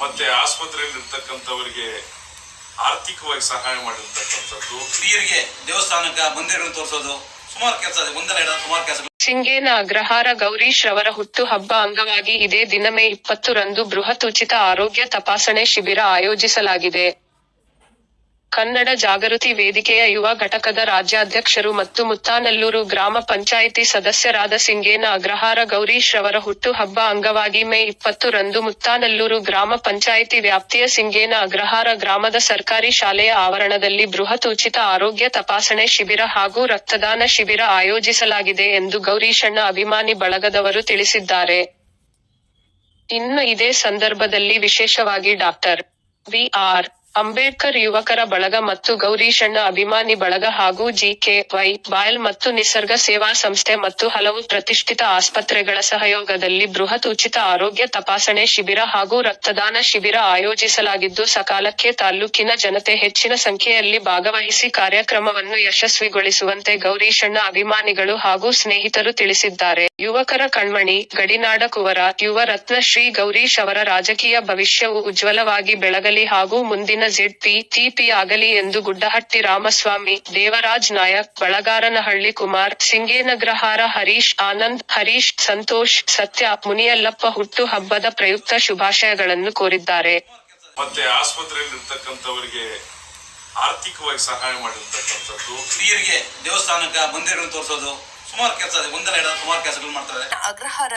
ಆಸ್ಪತ್ರೆಯಲ್ಲಿ ಇರ್ತಕ್ಕಂಥವರಿಗೆ ಆರ್ಥಿಕವಾಗಿ ಸಹಾಯ ಮಾಡಿರ್ತಕ್ಕಂಥದ್ದು. ಸ್ತ್ರೀಯರಿಗೆ ದೇವಸ್ಥಾನಕ್ಕೆ ಮಂದಿರಗಳನ್ನು ತೋರಿಸೋದು ಸುಮಾರು ಕೆಲಸ ಇದೆ ಒಂದಲ್ಲ ಎರಡು ಸುಮಾರು ಕೆಲಸ ಸಿಂಗೇನ ಅಗ್ರಹಾರ ಗೌರೀಶ್ ರವರ ಹುಟ್ಟು ಹಬ್ಬ ಅಂಗವಾಗಿ ಇದೇ ದಿನ ಮೇ ಇಪ್ಪತ್ತರಂದು ಬೃಹತ್ ಉಚಿತ ಆರೋಗ್ಯ ತಪಾಸಣೆ ಶಿಬಿರ ಆಯೋಜಿಸಲಾಗಿದೆ. ಕನ್ನಡ ಜಾಗೃತಿ ವೇದಿಕೆಯ ಯುವ ಘಟಕದ ರಾಜ್ಯಾಧ್ಯಕ್ಷರು ಮತ್ತು ಮುತ್ತಾನಲ್ಲೂರು ಗ್ರಾಮ ಪಂಚಾಯಿತಿ ಸದಸ್ಯರಾದ ಸಿಂಗೇನ ಅಗ್ರಹಾರ ಗೌರೀಶ್ ರವರ ಹುಟ್ಟು ಹಬ್ಬ ಅಂಗವಾಗಿ ಮೇ ಇಪ್ಪತ್ತರಂದು ಮುತ್ತಾನಲ್ಲೂರು ಗ್ರಾಮ ಪಂಚಾಯಿತಿ ವ್ಯಾಪ್ತಿಯ ಸಿಂಗೇನ ಅಗ್ರಹಾರ ಗ್ರಾಮದ ಸರ್ಕಾರಿ ಶಾಲೆಯ ಆವರಣದಲ್ಲಿ ಬೃಹತ್ ಉಚಿತ ಆರೋಗ್ಯ ತಪಾಸಣೆ ಶಿಬಿರ ಹಾಗೂ ರಕ್ತದಾನ ಶಿಬಿರ ಆಯೋಜಿಸಲಾಗಿದೆ ಎಂದು ಗೌರೀಶಣ್ಣ ಅಭಿಮಾನಿ ಬಳಗದವರು ತಿಳಿಸಿದ್ದಾರೆ. ಇನ್ನು ಇದೇ ಸಂದರ್ಭದಲ್ಲಿ ವಿಶೇಷವಾಗಿ ಡಾಕ್ಟರ್ ವಿ ಆರ್ ಅಂಬೇಡ್ಕರ್ ಯುವಕರ ಬಳಗ ಮತ್ತು ಗೌರೀಶಣ್ಣ ಅಭಿಮಾನಿ ಬಳಗ ಹಾಗೂ ಜಿಕೆ ವೈ ಬಾಯಲ್ ಮತ್ತು ನಿಸರ್ಗ ಸೇವಾ ಸಂಸ್ಥೆ ಮತ್ತು ಹಲವು ಪ್ರತಿಷ್ಠಿತ ಆಸ್ಪತ್ರೆಗಳ ಸಹಯೋಗದಲ್ಲಿ ಬೃಹತ್ ಉಚಿತ ಆರೋಗ್ಯ ತಪಾಸಣೆ ಶಿಬಿರ ಹಾಗೂ ರಕ್ತದಾನ ಶಿಬಿರ ಆಯೋಜಿಸಲಾಗಿದ್ದು, ಸಕಾಲಕ್ಕೆ ತಾಲ್ಲೂಕಿನ ಜನತೆ ಹೆಚ್ಚಿನ ಸಂಖ್ಯೆಯಲ್ಲಿ ಭಾಗವಹಿಸಿ ಕಾರ್ಯಕ್ರಮವನ್ನು ಯಶಸ್ವಿಗೊಳಿಸುವಂತೆ ಗೌರೀಶಣ್ಣ ಅಭಿಮಾನಿಗಳು ಹಾಗೂ ಸ್ನೇಹಿತರು ತಿಳಿಸಿದ್ದಾರೆ. ಯುವಕರ ಕಣ್ಮಣಿ, ಗಡಿನಾಡ ಕುವರ, ಯುವ ರತ್ನ ಶ್ರೀ ಗೌರೀಶ್ ಅವರ ರಾಜಕೀಯ ಭವಿಷ್ಯವು ಉಜ್ವಲವಾಗಿ ಬೆಳಗಲಿ ಹಾಗೂ ಮುಂದಿನ ಜೆಡ್ ಪಿ ಟಿಪಿ ಆಗಲಿ ಎಂದು ಗುಡ್ಡಹಟ್ಟಿ ರಾಮಸ್ವಾಮಿ ದೇವರಾಜ್ ನಾಯಕ್ ಬಳಗಾರನಹಳ್ಳಿ ಕುಮಾರ್ ಸಿಂಗೇನಗ್ರಹಾರ ಹರೀಶ್ ಆನಂದ್ ಹರೀಶ್ ಸಂತೋಷ್ ಸತ್ಯ ಮುನಿಯಲ್ಲಪ್ಪ ಹುಟ್ಟು ಹಬ್ಬದ ಪ್ರಯುಕ್ತ ಶುಭಾಶಯಗಳನ್ನು ಕೋರಿದ್ದಾರೆ. ಮತ್ತೆ ಆಸ್ಪತ್ರೆಯಲ್ಲಿ ಇರ್ತಕ್ಕಂಥವರಿಗೆ ಆರ್ಥಿಕವಾಗಿ ಸಹಾಯ ಮಾಡಿರ್ತಕ್ಕಂಥದ್ದು. ಸ್ತ್ರೀಯರಿಗೆ ದೇವಸ್ಥಾನಕ್ಕೆ ಮಂದಿರಗಳನ್ನು ತೋರಿಸೋದು ಸುಮಾರು ಕೆಲಸ ಇದೆ. ಒಂದಲ್ಲ ಸುಮಾರು ಕೆಲಸಗಳು ಮಾಡ್ತಾರೆ. ಅಗ್ರಹಾರ